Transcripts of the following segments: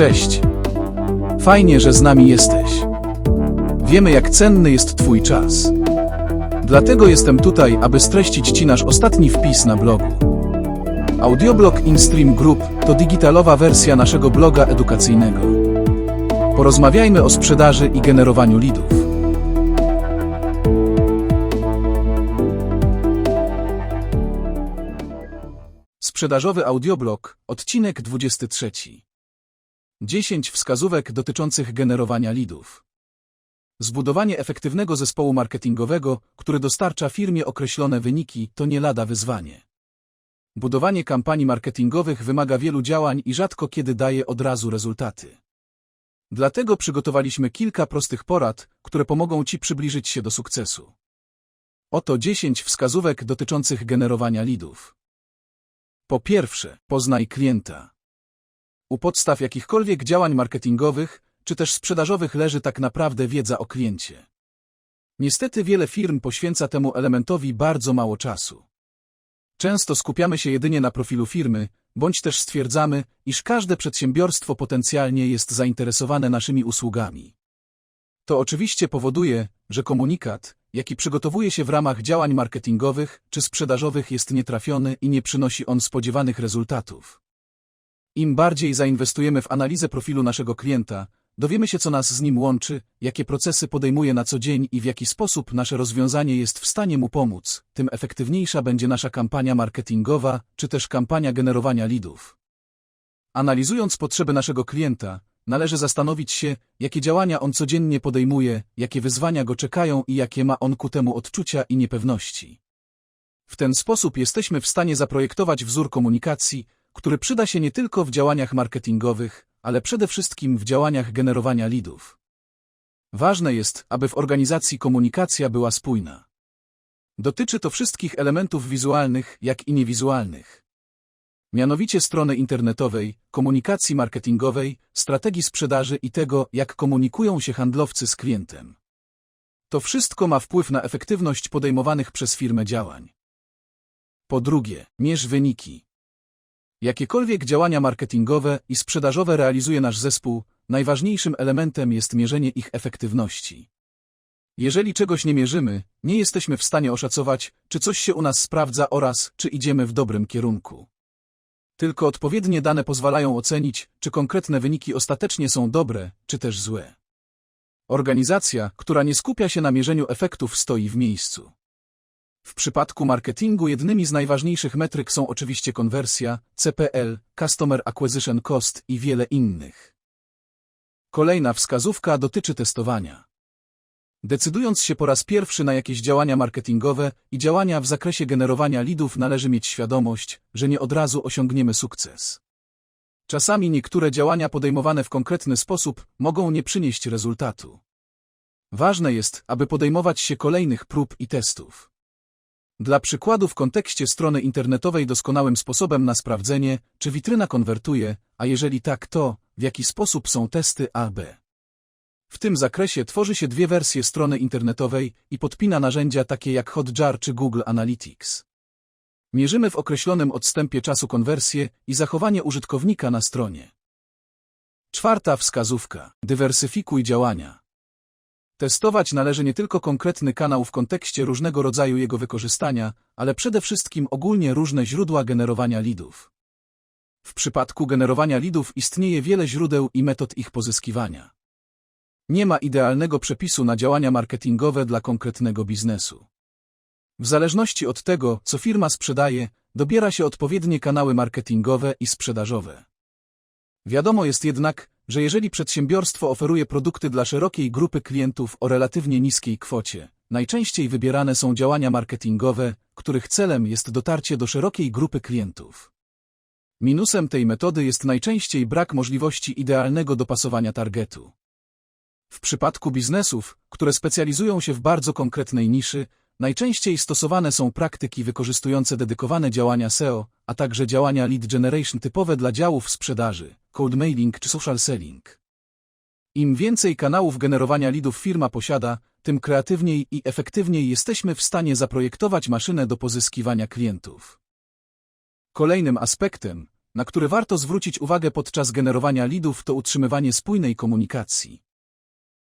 Cześć. Fajnie, że z nami jesteś. Wiemy, jak cenny jest Twój czas. Dlatego jestem tutaj, aby streścić Ci nasz ostatni wpis na blogu. Audioblog InStream Group to digitalowa wersja naszego bloga edukacyjnego. Porozmawiajmy o sprzedaży i generowaniu lidów. Sprzedażowy audioblog, odcinek 23. 10 wskazówek dotyczących generowania lidów. Zbudowanie efektywnego zespołu marketingowego, który dostarcza firmie określone wyniki, to nie lada wyzwanie. Budowanie kampanii marketingowych wymaga wielu działań i rzadko kiedy daje od razu rezultaty. Dlatego przygotowaliśmy kilka prostych porad, które pomogą Ci przybliżyć się do sukcesu. Oto 10 wskazówek dotyczących generowania lidów. Po pierwsze, poznaj klienta. U podstaw jakichkolwiek działań marketingowych czy też sprzedażowych leży tak naprawdę wiedza o kliencie. Niestety wiele firm poświęca temu elementowi bardzo mało czasu. Często skupiamy się jedynie na profilu firmy, bądź też stwierdzamy, iż każde przedsiębiorstwo potencjalnie jest zainteresowane naszymi usługami. To oczywiście powoduje, że komunikat, jaki przygotowuje się w ramach działań marketingowych czy sprzedażowych jest nietrafiony i nie przynosi on spodziewanych rezultatów. Im bardziej zainwestujemy w analizę profilu naszego klienta, dowiemy się, co nas z nim łączy, jakie procesy podejmuje na co dzień i w jaki sposób nasze rozwiązanie jest w stanie mu pomóc, tym efektywniejsza będzie nasza kampania marketingowa czy też kampania generowania lidów. Analizując potrzeby naszego klienta, należy zastanowić się, jakie działania on codziennie podejmuje, jakie wyzwania go czekają i jakie ma on ku temu odczucia i niepewności. W ten sposób jesteśmy w stanie zaprojektować wzór komunikacji, który przyda się nie tylko w działaniach marketingowych, ale przede wszystkim w działaniach generowania lidów. Ważne jest, aby w organizacji komunikacja była spójna. Dotyczy to wszystkich elementów wizualnych, jak i niewizualnych. Mianowicie strony internetowej, komunikacji marketingowej, strategii sprzedaży i tego, jak komunikują się handlowcy z klientem. To wszystko ma wpływ na efektywność podejmowanych przez firmę działań. Po drugie, mierz wyniki. Jakiekolwiek działania marketingowe i sprzedażowe realizuje nasz zespół, najważniejszym elementem jest mierzenie ich efektywności. Jeżeli czegoś nie mierzymy, nie jesteśmy w stanie oszacować, czy coś się u nas sprawdza oraz czy idziemy w dobrym kierunku. Tylko odpowiednie dane pozwalają ocenić, czy konkretne wyniki ostatecznie są dobre, czy też złe. Organizacja, która nie skupia się na mierzeniu efektów, stoi w miejscu. W przypadku marketingu jednymi z najważniejszych metryk są oczywiście konwersja, CPL, Customer Acquisition Cost i wiele innych. Kolejna wskazówka dotyczy testowania. Decydując się po raz pierwszy na jakieś działania marketingowe i działania w zakresie generowania lidów należy mieć świadomość, że nie od razu osiągniemy sukces. Czasami niektóre działania podejmowane w konkretny sposób mogą nie przynieść rezultatu. Ważne jest, aby podejmować się kolejnych prób i testów. Dla przykładu w kontekście strony internetowej doskonałym sposobem na sprawdzenie, czy witryna konwertuje, a jeżeli tak to, w jaki sposób są testy A-B. W tym zakresie tworzy się dwie wersje strony internetowej i podpina narzędzia takie jak Hotjar czy Google Analytics. Mierzymy w określonym odstępie czasu konwersję i zachowanie użytkownika na stronie. Czwarta wskazówka. Dywersyfikuj działania. Testować należy nie tylko konkretny kanał w kontekście różnego rodzaju jego wykorzystania, ale przede wszystkim ogólnie różne źródła generowania lidów. W przypadku generowania lidów istnieje wiele źródeł i metod ich pozyskiwania. Nie ma idealnego przepisu na działania marketingowe dla konkretnego biznesu. W zależności od tego, co firma sprzedaje, dobiera się odpowiednie kanały marketingowe i sprzedażowe. Wiadomo jest jednak, że jeżeli przedsiębiorstwo oferuje produkty dla szerokiej grupy klientów o relatywnie niskiej kwocie, najczęściej wybierane są działania marketingowe, których celem jest dotarcie do szerokiej grupy klientów. Minusem tej metody jest najczęściej brak możliwości idealnego dopasowania targetu. W przypadku biznesów, które specjalizują się w bardzo konkretnej niszy, najczęściej stosowane są praktyki wykorzystujące dedykowane działania SEO, a także działania lead generation typowe dla działów sprzedaży, cold mailing czy social selling. Im więcej kanałów generowania lidów firma posiada, tym kreatywniej i efektywniej jesteśmy w stanie zaprojektować maszynę do pozyskiwania klientów. Kolejnym aspektem, na który warto zwrócić uwagę podczas generowania lidów, to utrzymywanie spójnej komunikacji.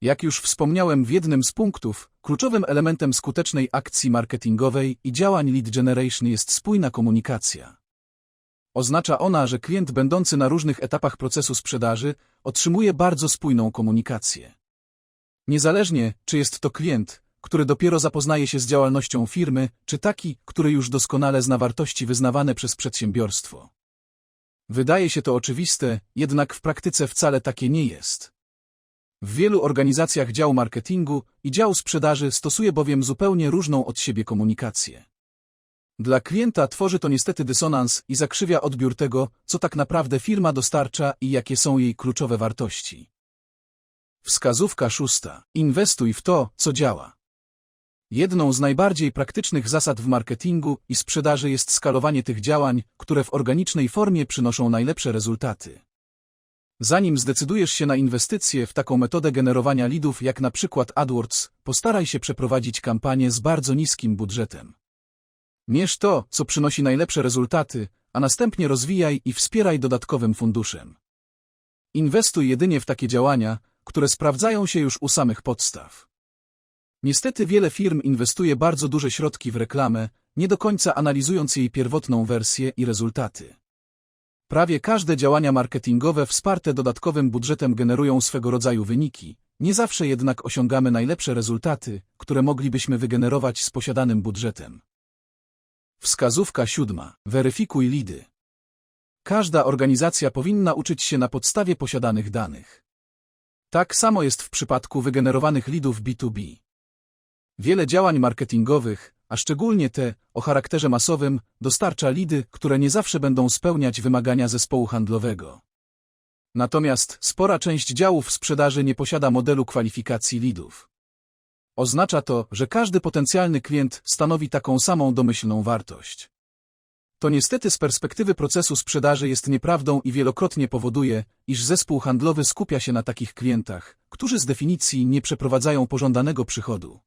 Jak już wspomniałem w jednym z punktów, kluczowym elementem skutecznej akcji marketingowej i działań lead generation jest spójna komunikacja. Oznacza ona, że klient będący na różnych etapach procesu sprzedaży otrzymuje bardzo spójną komunikację. Niezależnie, czy jest to klient, który dopiero zapoznaje się z działalnością firmy, czy taki, który już doskonale zna wartości wyznawane przez przedsiębiorstwo. Wydaje się to oczywiste, jednak w praktyce wcale takie nie jest. W wielu organizacjach dział marketingu i dział sprzedaży stosuje bowiem zupełnie różną od siebie komunikację. Dla klienta tworzy to niestety dysonans i zakrzywia odbiór tego, co tak naprawdę firma dostarcza i jakie są jej kluczowe wartości. Wskazówka szósta. Inwestuj w to, co działa. Jedną z najbardziej praktycznych zasad w marketingu i sprzedaży jest skalowanie tych działań, które w organicznej formie przynoszą najlepsze rezultaty. Zanim zdecydujesz się na inwestycje w taką metodę generowania lidów jak na przykład AdWords, postaraj się przeprowadzić kampanię z bardzo niskim budżetem. Mierz to, co przynosi najlepsze rezultaty, a następnie rozwijaj i wspieraj dodatkowym funduszem. Inwestuj jedynie w takie działania, które sprawdzają się już u samych podstaw. Niestety wiele firm inwestuje bardzo duże środki w reklamę, nie do końca analizując jej pierwotną wersję i rezultaty. Prawie każde działania marketingowe wsparte dodatkowym budżetem generują swego rodzaju wyniki, nie zawsze jednak osiągamy najlepsze rezultaty, które moglibyśmy wygenerować z posiadanym budżetem. Wskazówka siódma. Weryfikuj lidy. Każda organizacja powinna uczyć się na podstawie posiadanych danych. Tak samo jest w przypadku wygenerowanych lidów B2B. Wiele działań marketingowych, a szczególnie te o charakterze masowym, dostarcza lidy, które nie zawsze będą spełniać wymagania zespołu handlowego. Natomiast spora część działów sprzedaży nie posiada modelu kwalifikacji lidów. Oznacza to, że każdy potencjalny klient stanowi taką samą domyślną wartość. To niestety z perspektywy procesu sprzedaży jest nieprawdą i wielokrotnie powoduje, iż zespół handlowy skupia się na takich klientach, którzy z definicji nie przeprowadzają pożądanego przychodu.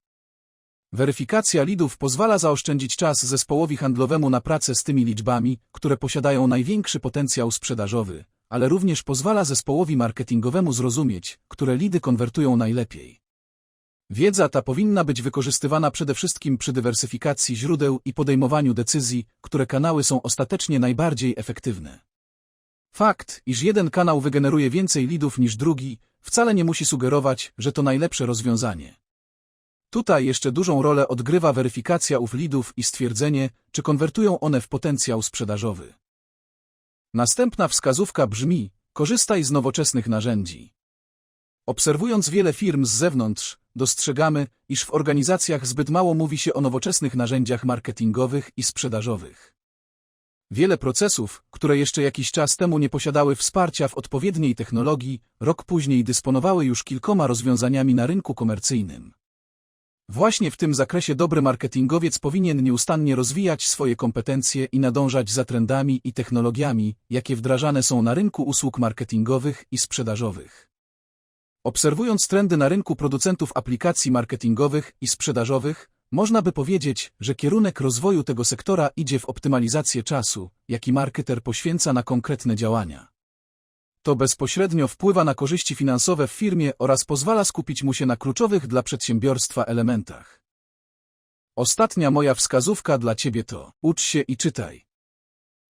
Weryfikacja lidów pozwala zaoszczędzić czas zespołowi handlowemu na pracę z tymi liczbami, które posiadają największy potencjał sprzedażowy, ale również pozwala zespołowi marketingowemu zrozumieć, które lidy konwertują najlepiej. Wiedza ta powinna być wykorzystywana przede wszystkim przy dywersyfikacji źródeł i podejmowaniu decyzji, które kanały są ostatecznie najbardziej efektywne. Fakt, iż jeden kanał wygeneruje więcej lidów niż drugi, wcale nie musi sugerować, że to najlepsze rozwiązanie. Tutaj jeszcze dużą rolę odgrywa weryfikacja ów lidów i stwierdzenie, czy konwertują one w potencjał sprzedażowy. Następna wskazówka brzmi, korzystaj z nowoczesnych narzędzi. Obserwując wiele firm z zewnątrz, dostrzegamy, iż w organizacjach zbyt mało mówi się o nowoczesnych narzędziach marketingowych i sprzedażowych. Wiele procesów, które jeszcze jakiś czas temu nie posiadały wsparcia w odpowiedniej technologii, rok później dysponowały już kilkoma rozwiązaniami na rynku komercyjnym. Właśnie w tym zakresie dobry marketingowiec powinien nieustannie rozwijać swoje kompetencje i nadążać za trendami i technologiami, jakie wdrażane są na rynku usług marketingowych i sprzedażowych. Obserwując trendy na rynku producentów aplikacji marketingowych i sprzedażowych, można by powiedzieć, że kierunek rozwoju tego sektora idzie w optymalizację czasu, jaki marketer poświęca na konkretne działania. To bezpośrednio wpływa na korzyści finansowe w firmie oraz pozwala skupić mu się na kluczowych dla przedsiębiorstwa elementach. Ostatnia moja wskazówka dla Ciebie to ucz się i czytaj.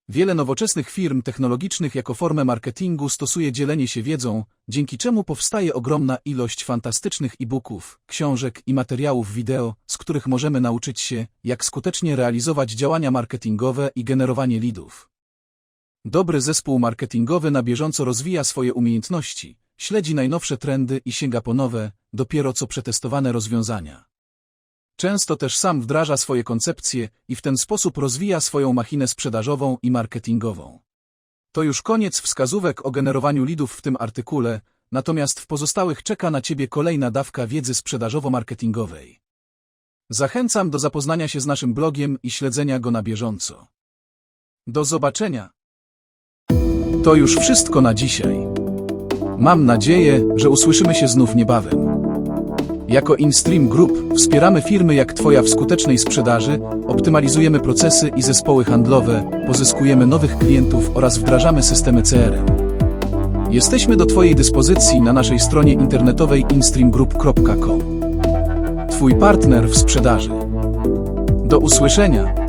Wiele nowoczesnych firm technologicznych jako formę marketingu stosuje dzielenie się wiedzą, dzięki czemu powstaje ogromna ilość fantastycznych e-booków, książek i materiałów wideo, z których możemy nauczyć się, jak skutecznie realizować działania marketingowe i generowanie lidów. Dobry zespół marketingowy na bieżąco rozwija swoje umiejętności, śledzi najnowsze trendy i sięga po nowe, dopiero co przetestowane rozwiązania. Często też sam wdraża swoje koncepcje i w ten sposób rozwija swoją machinę sprzedażową i marketingową. To już koniec wskazówek o generowaniu lidów w tym artykule, natomiast w pozostałych czeka na Ciebie kolejna dawka wiedzy sprzedażowo-marketingowej. Zachęcam do zapoznania się z naszym blogiem i śledzenia go na bieżąco. Do zobaczenia! To już wszystko na dzisiaj. Mam nadzieję, że usłyszymy się znów niebawem. Jako InStream Group wspieramy firmy jak Twoja w skutecznej sprzedaży, optymalizujemy procesy i zespoły handlowe, pozyskujemy nowych klientów oraz wdrażamy systemy CRM. Jesteśmy do Twojej dyspozycji na naszej stronie internetowej instreamgroup.com. Twój partner w sprzedaży. Do usłyszenia.